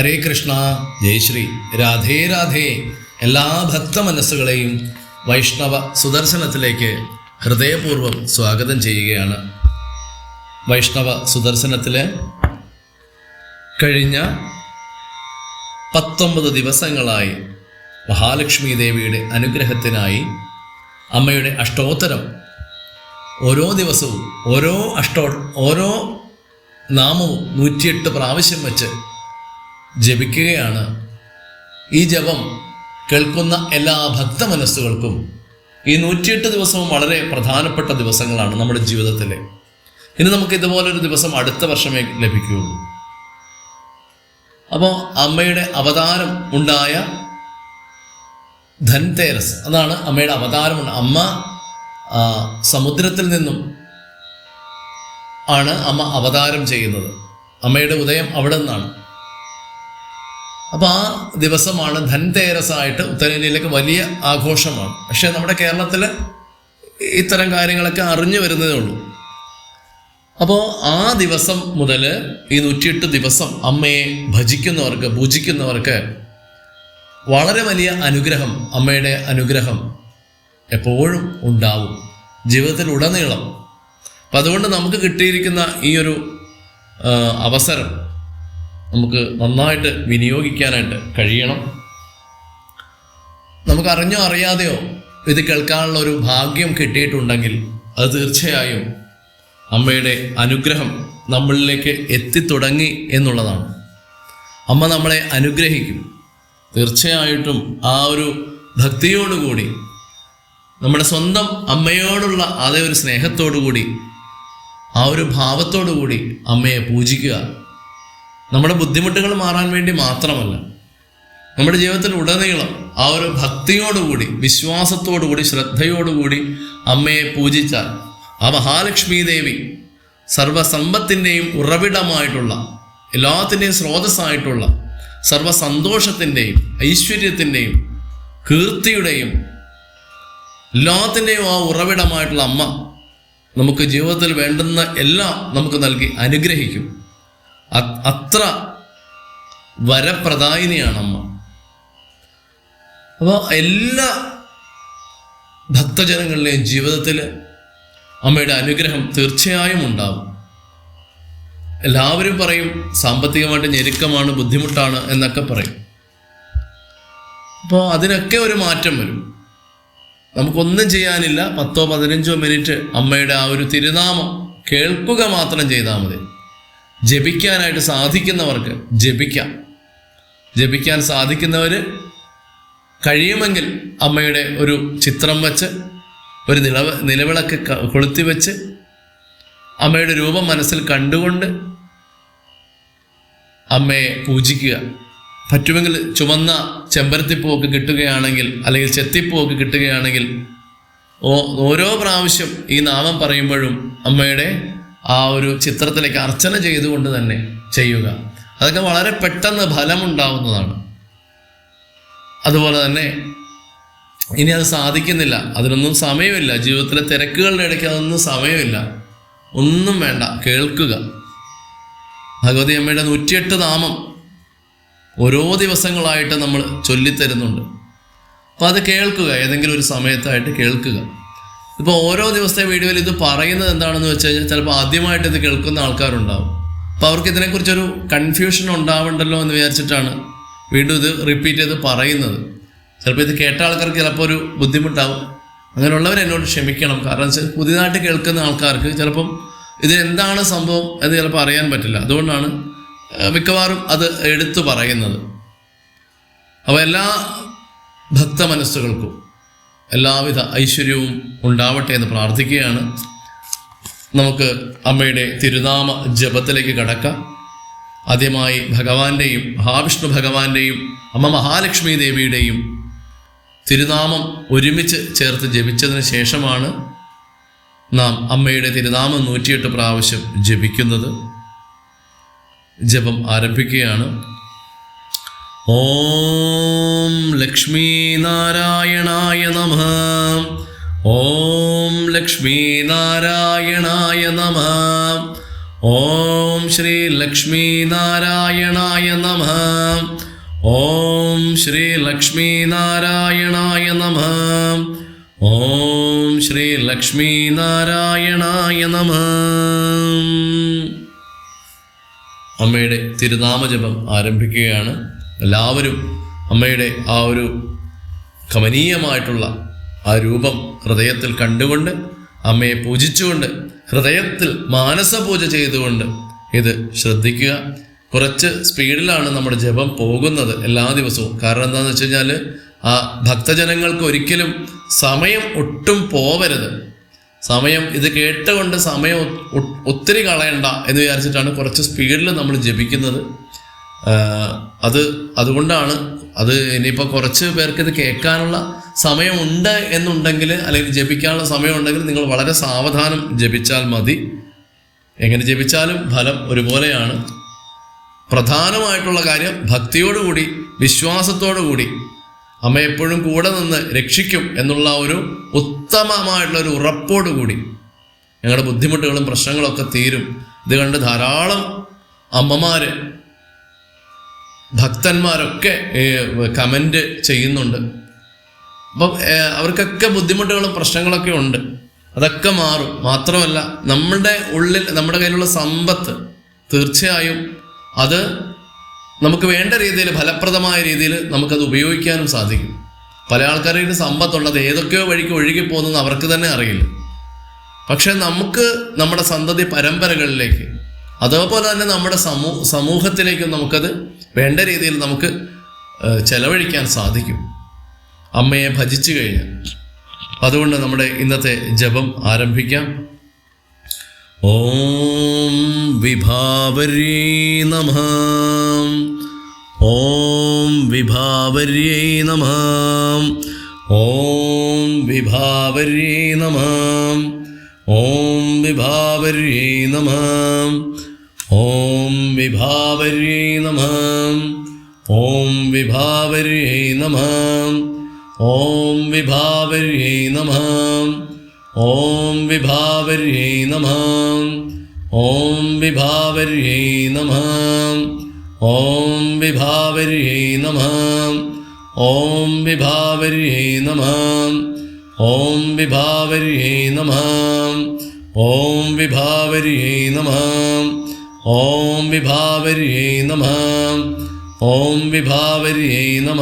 ഹരേ കൃഷ്ണ ജയശ്രീ രാധേ രാധേ. എല്ലാ ഭക്ത മനസ്സുകളെയും വൈഷ്ണവ സുദർശനത്തിലേക്ക് ഹൃദയപൂർവം സ്വാഗതം ചെയ്യുകയാണ്. വൈഷ്ണവ സുദർശനത്തിലെ കഴിഞ്ഞ പത്തൊമ്പത് ദിവസങ്ങളായി മഹാലക്ഷ്മി ദേവിയുടെ അനുഗ്രഹത്തിനായി അമ്മയുടെ അഷ്ടോത്തരം ഓരോ ദിവസവും ഓരോ അഷ്ടോ ഓരോ നാമവും നൂറ്റിയെട്ട് പ്രാവശ്യം വെച്ച് ജപിക്കുകയാണ്. ഈ ജപം കേൾക്കുന്ന എല്ലാ ഭക്ത മനസ്സുകൾക്കും ഈ നൂറ്റിയെട്ട് ദിവസവും വളരെ പ്രധാനപ്പെട്ട ദിവസങ്ങളാണ് നമ്മുടെ ജീവിതത്തിലെ. ഇനി നമുക്ക് ഇതുപോലൊരു ദിവസം അടുത്ത വർഷമേ ലഭിക്കുകയുള്ളൂ. അപ്പോൾ അമ്മയുടെ അവതാരം ഉണ്ടായ ധൻതേരസ് അതാണ് അമ്മയുടെ അവതാരമുണ്ട് അമ്മ സമുദ്രത്തിൽ നിന്നും ആണ് അമ്മ അവതാരം ചെയ്യുന്നത്. അമ്മയുടെ ഉദയം അവിടെ നിന്നാണ്. അപ്പോൾ ആ ദിവസമാണ് ധൻതേരസ് ആയിട്ട് ഉത്തരേന്ത്യയിലേക്ക് വലിയ ആഘോഷമാണ്. പക്ഷെ നമ്മുടെ കേരളത്തിൽ ഇത്തരം കാര്യങ്ങളൊക്കെ അറിഞ്ഞു വരുന്നതേ ഉള്ളൂ. അപ്പോൾ ആ ദിവസം മുതൽ ഈ നൂറ്റിയെട്ട് ദിവസം അമ്മയെ ഭജിക്കുന്നവർക്ക് പൂജിക്കുന്നവർക്ക് വളരെ വലിയ അനുഗ്രഹം അമ്മയുടെ അനുഗ്രഹം എപ്പോഴും ഉണ്ടാവും. ജീവിതത്തിൽ ഉടനീളം അപ്പം അതുകൊണ്ട് നമുക്ക് കിട്ടിയിരിക്കുന്ന ഈ ഒരു അവസരം നമുക്ക് നന്നായിട്ട് വിനിയോഗിക്കാനായിട്ട് കഴിയണം. നമുക്കറിഞ്ഞോ അറിയാതെയോ ഇത് കേൾക്കാനുള്ള ഒരു ഭാഗ്യം കിട്ടിയിട്ടുണ്ടെങ്കിൽ അത് തീർച്ചയായും അമ്മയുടെ അനുഗ്രഹം നമ്മളിലേക്ക് എത്തിത്തുടങ്ങി എന്നുള്ളതാണ്. അമ്മ നമ്മളെ അനുഗ്രഹിക്കും. തീർച്ചയായിട്ടും ആ ഒരു ഭക്തിയോടുകൂടി നമ്മുടെ സ്വന്തം അമ്മയോടുള്ള അതേ ഒരു സ്നേഹത്തോടു കൂടി ആ ഒരു ഭാവത്തോടു കൂടി അമ്മയെ പൂജിക്കുക. നമ്മുടെ ബുദ്ധിമുട്ടുകൾ മാറാൻ വേണ്ടി മാത്രമല്ല നമ്മുടെ ജീവിതത്തിൽ ഉടനീളം ആ ഒരു ഭക്തിയോടുകൂടി വിശ്വാസത്തോടുകൂടി ശ്രദ്ധയോടുകൂടി അമ്മയെ പൂജിച്ചാൽ ആ മഹാലക്ഷ്മി ദേവി സർവസമ്പത്തിന്റെയും ഉറവിടമായിട്ടുള്ള എല്ലാത്തിന്റെയും സ്രോതസ്സായിട്ടുള്ള സർവസന്തോഷത്തിന്റെയും ഐശ്വര്യത്തിന്റെയും കീർത്തിയുടെയും എല്ലാത്തിന്റെയും ആ ഉറവിടമായിട്ടുള്ള അമ്മ നമുക്ക് ജീവിതത്തിൽ വേണ്ടുന്ന എല്ലാം നമുക്ക് നൽകി അനുഗ്രഹിക്കും. അത്ര വരപ്രദായിനിയാണ് അമ്മ അപ്പോൾ എല്ലാ ഭക്തജനങ്ങളുടെയും ജീവിതത്തിൽ അമ്മയുടെ അനുഗ്രഹം തീർച്ചയായും ഉണ്ടാവും. എല്ലാവരും പറയും സാമ്പത്തികമായിട്ട് ഞെരുക്കമാണ് ബുദ്ധിമുട്ടാണ് എന്നൊക്കെ പറയും. അപ്പോൾ അതിനൊക്കെ ഒരു മാറ്റം വരും. നമുക്കൊന്നും ചെയ്യാനില്ല. പത്തോ പതിനഞ്ചോ മിനിറ്റ് അമ്മയുടെ ആ ഒരു തിരുനാമം കേൾക്കുക മാത്രം ചെയ്താൽ മതി. ജപിക്കാനായിട്ട് സാധിക്കുന്നവർക്ക് ജപിക്കാം. ജപിക്കാൻ സാധിക്കുന്നവർ കഴിയുമെങ്കിൽ അമ്മയുടെ ഒരു ചിത്രം വച്ച് ഒരു നിലവ നിലവിളക്ക് കൊളുത്തി വെച്ച് അമ്മയുടെ രൂപം മനസ്സിൽ കണ്ടുകൊണ്ട് അമ്മയെ പൂജിക്കുക. പറ്റുമെങ്കിൽ ചുമന്ന ചെമ്പരത്തിപ്പൂവൊക്കെ കിട്ടുകയാണെങ്കിൽ അല്ലെങ്കിൽ ചെത്തിപ്പൂവൊക്കെ കിട്ടുകയാണെങ്കിൽ ഓ ഓരോ പ്രാവശ്യം ഈ നാമം പറയുമ്പോഴും അമ്മയുടെ ആ ഒരു ചിത്രത്തിലേക്ക് അർച്ചന ചെയ്തുകൊണ്ട് തന്നെ ചെയ്യുക. അതൊക്കെ വളരെ പെട്ടെന്ന് ഫലമുണ്ടാവുന്നതാണ്. അതുപോലെ തന്നെ ഇനി അത് സാധിക്കുന്നില്ല. അതിനൊന്നും സമയമില്ല. ജീവിതത്തിലെ തിരക്കുകളുടെ ഇടയ്ക്ക് അതൊന്നും സമയമില്ല. ഒന്നും വേണ്ട. കേൾക്കുക. ഭഗവതി അമ്മയുടെ നൂറ്റിയെട്ട് നാമം ഓരോ ദിവസങ്ങളായിട്ട് നമ്മൾ ചൊല്ലിത്തരുന്നുണ്ട്. അപ്പോൾ അത് കേൾക്കുക. ഏതെങ്കിലും ഒരു സമയത്തായിട്ട് കേൾക്കുക. ഇപ്പോൾ ഓരോ ദിവസത്തെ വീഡിയോയിൽ ഇത് പറയുന്നത് എന്താണെന്ന് വെച്ച് കഴിഞ്ഞാൽ ചിലപ്പോൾ ആദ്യമായിട്ട് ഇത് കേൾക്കുന്ന ആൾക്കാരുണ്ടാവും. അപ്പോൾ അവർക്ക് ഇതിനെക്കുറിച്ചൊരു കൺഫ്യൂഷൻ ഉണ്ടാവണ്ടല്ലോ എന്ന് വിചാരിച്ചിട്ടാണ് വീണ്ടും ഇത് റിപ്പീറ്റ് ചെയ്ത് പറയുന്നത്. ചിലപ്പോൾ ഇത് കേട്ട ആൾക്കാർക്ക് ചിലപ്പോൾ ഒരു ബുദ്ധിമുട്ടാവും. അങ്ങനെയുള്ളവർ എന്നോട് ക്ഷമിക്കണം. കാരണം വെച്ചാൽ പുതിയതായിട്ട് കേൾക്കുന്ന ആൾക്കാർക്ക് ചിലപ്പം ഇത് എന്താണ് സംഭവം എന്ന് ചിലപ്പോൾ അറിയാൻ പറ്റില്ല. അതുകൊണ്ടാണ് മിക്കവാറും അത് എടുത്തു പറയുന്നത്. അപ്പോൾ എല്ലാ ഭക്ത മനസ്സുകൾക്കും എല്ലാവിധ ഐശ്വര്യവും ഉണ്ടാവട്ടെ എന്ന് പ്രാർത്ഥിക്കുകയാണ്. നമുക്ക് അമ്മയുടെ തിരുനാമ ജപത്തിലേക്ക് കടക്കാം. ആദ്യമായി ഭഗവാന്റെയും മഹാവിഷ്ണു ഭഗവാന്റെയും അമ്മ മഹാലക്ഷ്മി ദേവിയുടെയും തിരുനാമം ഒരുമിച്ച് ചേർത്ത് ജപിച്ചതിന് ശേഷമാണ് നാം അമ്മയുടെ തിരുനാമം നൂറ്റിയെട്ട് പ്രാവശ്യം ജപിക്കുന്നത്. ജപം ആരംഭിക്കുകയാണ്. ഓം ലക്ഷ്മീനാരായണായ നമ. ഓം ലക്ഷ്മീനാരായണായ നമ. ഓം ശ്രീ ലക്ഷ്മീനാരായണായ നമ. ഓം ശ്രീ ലക്ഷ്മീനാരായണായ നമ. ഓം ശ്രീ ലക്ഷ്മീനാരായണായ നമ. അമ്മയുടെ തിരുനാമജപം ആരംഭിക്കുകയാണ്. എല്ലാവരും അമ്മയുടെ ആ ഒരു കമനീയമായിട്ടുള്ള ആ രൂപം ഹൃദയത്തിൽ കണ്ടുകൊണ്ട് അമ്മയെ പൂജിച്ചുകൊണ്ട് ഹൃദയത്തിൽ മാനസപൂജ ചെയ്തുകൊണ്ട് ഇത് ശ്രദ്ധിക്കുക. കുറച്ച് സ്പീഡിലാണ് നമ്മുടെ ജപം പോകുന്നത് എല്ലാ ദിവസവും. കാരണം എന്താണെന്ന് വെച്ച് കഴിഞ്ഞാൽ ആ ഭക്തജനങ്ങൾക്ക് ഒരിക്കലും സമയം ഒട്ടും പോവരുത്. സമയം ഇത് കേട്ടുകൊണ്ട് സമയം ഒത്തിരി കളയണ്ട എന്ന് വിചാരിച്ചിട്ടാണ് കുറച്ച് സ്പീഡിൽ നമ്മൾ ജപിക്കുന്നത്. അത് അതുകൊണ്ടാണ് അത് ഇനിയിപ്പോൾ കുറച്ച് പേർക്ക് ഇത് കേൾക്കാനുള്ള സമയമുണ്ട് എന്നുണ്ടെങ്കിൽ അല്ലെങ്കിൽ ജപിക്കാനുള്ള സമയമുണ്ടെങ്കിൽ നിങ്ങൾ വളരെ സാവധാനം ജപിച്ചാൽ മതി. എങ്ങനെ ജപിച്ചാലും ഫലം ഒരുപോലെയാണ്. പ്രധാനമായിട്ടുള്ള കാര്യം ഭക്തിയോടുകൂടി വിശ്വാസത്തോടുകൂടി അമ്മ എപ്പോഴും കൂടെ നിന്ന് രക്ഷിക്കും എന്നുള്ള ഒരു ഉത്തമമായിട്ടുള്ള ഒരു ഉറപ്പോടുകൂടി ഞങ്ങളുടെ ബുദ്ധിമുട്ടുകളും പ്രശ്നങ്ങളൊക്കെ തീരും. ഇത് കണ്ട് ധാരാളം അമ്മമാര് ഭക്തന്മാരൊക്കെ കമന്റ് ചെയ്യുന്നുണ്ട്. അപ്പം അവർക്കൊക്കെ ബുദ്ധിമുട്ടുകളും പ്രശ്നങ്ങളൊക്കെ ഉണ്ട്. അതൊക്കെ മാറും. മാത്രമല്ല നമ്മുടെ ഉള്ളിൽ നമ്മുടെ കയ്യിലുള്ള സമ്പത്ത് തീർച്ചയായും അത് നമുക്ക് വേണ്ട രീതിയിൽ ഫലപ്രദമായ രീതിയിൽ നമുക്കത് ഉപയോഗിക്കാനും സാധിക്കും. പല ആൾക്കാരുടെ സമ്പത്തുള്ളത് ഏതൊക്കെയോ വഴിക്ക് ഒഴുകി പോകുന്നത് അവർക്ക് തന്നെ അറിയില്ല. പക്ഷെ നമുക്ക് നമ്മുടെ സന്തതി പരമ്പരകളിലേക്ക് അതേപോലെ തന്നെ നമ്മുടെ സമൂ സമൂഹത്തിലേക്കും നമുക്കത് വേണ്ട രീതിയിൽ നമുക്ക് ചെലവഴിക്കാൻ സാധിക്കും. അമ്മയെ ഭജിച്ചു കഴിഞ്ഞാൽ അതുകൊണ്ട് നമ്മുടെ ഇന്നത്തെ ജപം ആരംഭിക്കാം. ഓം വിഭാവരീ നമ. ഓം വിഭാവര്യേ നമ. ഓം വിഭാവര്യേ നമ. ഓം വിഭാവര്യേ നമ. ഓം വിഭാവര്യേ നമ. വിഭാവര്യേ നമ. ഓം വിഭാവര്യൈ നമ. ഓം വിഭാവര്യൈ നമ. ഓം വിഭാവര്യൈ നമ. ഓം വിഭാവര്യൈ നമ. ഓം വിഭാവര്യൈ നമ. ഓം വിഭാവര്യൈ നമ. ഓം വിഭാവര്യൈ നമ. ഓം വിഭാവര്യൈ നമ. ഓം വിഭാവര്യൈ നമ.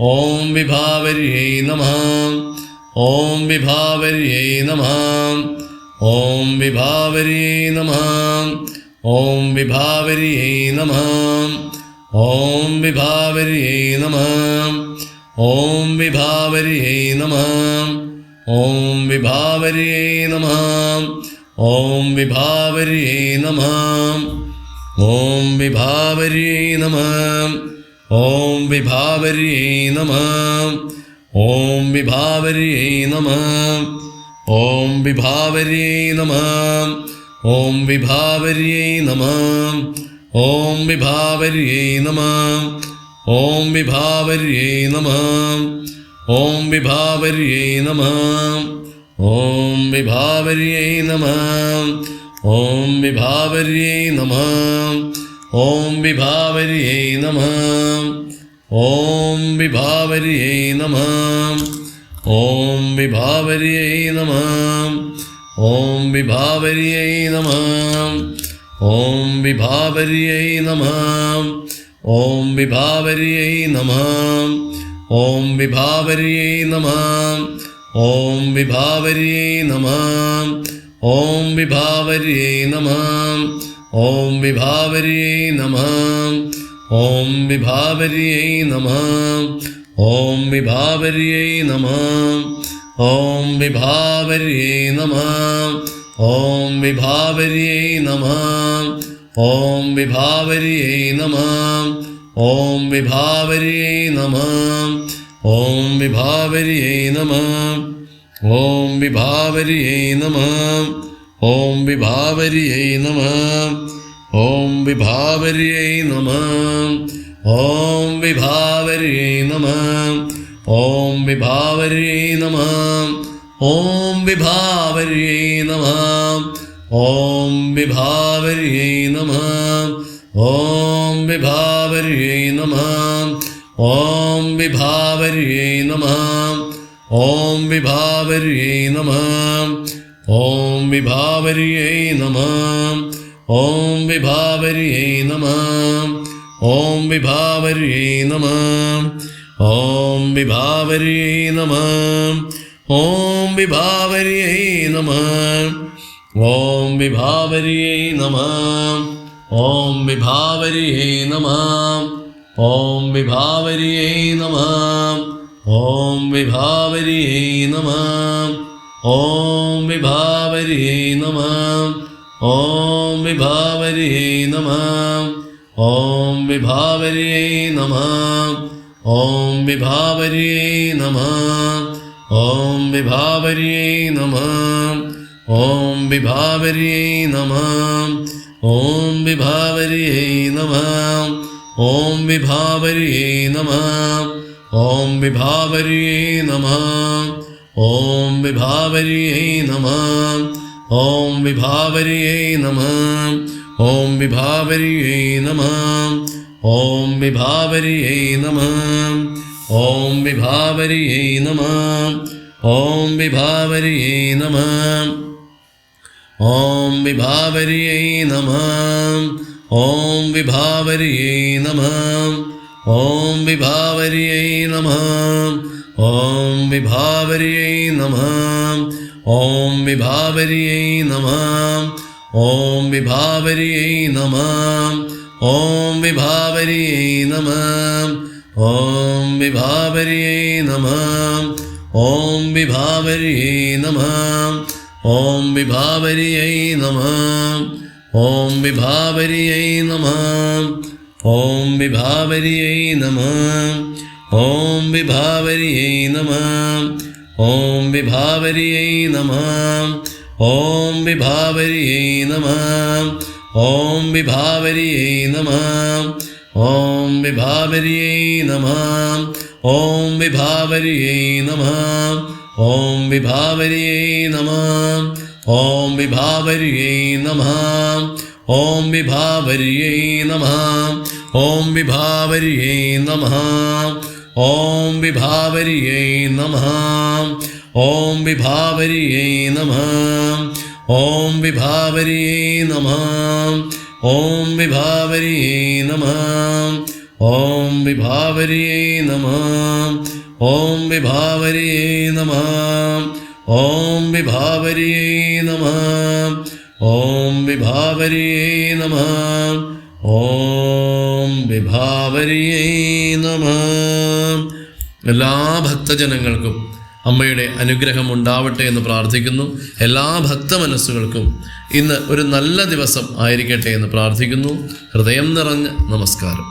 ഓം വിഭാവര്യൈ നമ. ഓം വിഭാവര്യൈ നമ. ഓം വിഭാവര്യൈ നമ. ഓം വിഭാവര്യൈ നമ. ഓം വിഭാവര്യൈ നമ. ഓം വിഭാവര്യൈ നമ. ഓം വിഭാവര്യൈ നമ. ഓം വിഭാവര്യൈ നമ. ഓം വിഭാവര്യേ നമ. ഓം വിഭാവര്യേ നമ. ഓം വിഭാവര്യേ നമ. ഓം വിഭാവര്യേ നമ. ഓം വിഭാവര്യേ നമ. ഓം വിഭാവര്യേ നമ. ഓം വിഭാവര്യേ നമ. ഓം വിഭാവര്യേ നമ. ഓം വിഭാവര്യൈ നമ. ഓം വിഭാവര്യൈ നമ. ഓം വിഭാവര്യൈ നമ. ഓം വിഭാവര്യൈ നമ. ഓം വിഭാവര്യൈ നമ. ഓം വിഭാവര്യൈ നമ. ഓം വിഭാവര്യൈ നമ. ഓം വിഭാവര്യൈ നമ. ഓം വിഭാവര്യൈ നമ. ഓം വിഭാവര്യേ നമാം. ഓം വിഭാവര്യേ നമാം. ഓം വിഭാവര്യേ നമാം. ഓം വിഭാവര്യേ നമാം. ഓം വിഭാവര്യേ നമാം. ഓം വിഭാവര്യേ നമാം. ഓം വിഭാവര്യേ നമാം. ഓം വിഭാവര്യേ നമാം. ഓം വിഭാവര്യേ നമ. ഓം വിഭാവര്യേ നമ. ഓം വിഭാവര്യേ നമ. ഓം വിഭാവര്യേ നമ. ഓം വിഭാവര്യേ നമ. ഓം വിഭാവര്യേ നമ. ഓം വിഭാവര്യേ നമ. ഓം വിഭാവര്യേ നമ. ഓം വിഭാവര്യൈ നമ. ഓം വിഭാവര്യൈ നമ. ഓം വിഭാവര്യേ നമ. ഓം വിഭാവര്യേ നമ. ഓം വിഭാവര്യേ നമ. ഓം വിഭാവര്യേ നമ. ഓം വിഭാവര്യേ നമ. ഓം വിഭാവര്യേ നമ. ഓം വിഭാവര്യേ നമ. ഓം വിഭാവര്യേ നമ. ഓം വിഭാവര്യേ നമ. ഓം വിഭാവരിയേ നമ. ഓം വിഭാവരിയേ നമ. ഓം വിഭാവരിയേ നമ. ഓം വിഭാവരിയേ നമ. ഓം വിഭാവരിയേ നമ. ഓം വിഭാവരിയേ നമ. ഓം വിഭാവരിയേ നമ. ഓം വിഭാവരിയേ നമ. ഓം വിഭാവരിയേ നമ. ഓം വിഭാവര്യൈ നമ. ഓം വിഭാവര്യൈ നമ. ഓം വിഭാവര്യൈ നമ. ഓം വിഭാവര്യൈ നമ. ഓം വിഭാവര്യൈ നമ. ഓം വിഭാവര്യൈ നമ. ഓം വിഭാവര്യൈ നമ. ഓം വിഭാവര്യൈ നമ. ഓം വിഭാവര്യൈ നമ. ഓം വിഭാവരിയൈ നമ. ഓം വിഭാവരിയൈ നമ. ഓം വിഭാവരിയൈ നമ. ഓം വിഭാവരിയൈ നമ. ഓം വിഭാവരിയൈ നമ. ഓം വിഭാവരിയൈ നമ. ഓം വിഭാവരിയൈ നമ. ഓം വിഭാവരിയൈ നമ. ഓം വിഭാവരിയൈ നമ. ഓം വിഭാവരിയൈ നമ. ഓം വിഭാവരിയൈ നമ. ഓം വിഭാവരിയൈ നമ. ഓം വിഭാവരിയൈ നമ. ഓം വിഭാവരിയൈ നമ. ഓം വിഭാവരിയൈ നമ. ഓം വിഭാവരിയൈ നമ. ഓം വിഭാവരിയൈ നമ. ഓം വിഭാവരിയൈ നമ. ഓം വിഭാവര്യൈ നമ. ഓം വിഭാവര്യൈ നമ. ഓം വിഭാവര്യൈ നമ. ഓം വിഭാവര്യൈ നമ. ഓം വിഭാവര്യൈ നമ. ഓം വിഭാവര്യൈ നമ. ഓം വിഭാവര്യൈ നമ. ഓം വിഭാവര്യൈ നമ. ഓം വിഭാവര്യൈ നമ. ഓം വിഭാവരിയേ നമ. ഓം വിഭാവരിയേ നമ. ഓം വിഭാവരിയേ നമ. എല്ലാ ഭക്തജനങ്ങൾക്കും അമ്മയുടെ അനുഗ്രഹം ഉണ്ടാവട്ടെ എന്ന് പ്രാർത്ഥിക്കുന്നു. എല്ലാ ഭക്ത മനസ്സുകൾക്കും ഇന്ന് ഒരു നല്ല ദിവസം ആയിരിക്കട്ടെ എന്ന് പ്രാർത്ഥിക്കുന്നു. ഹൃദയം നിറഞ്ഞ നമസ്കാരം.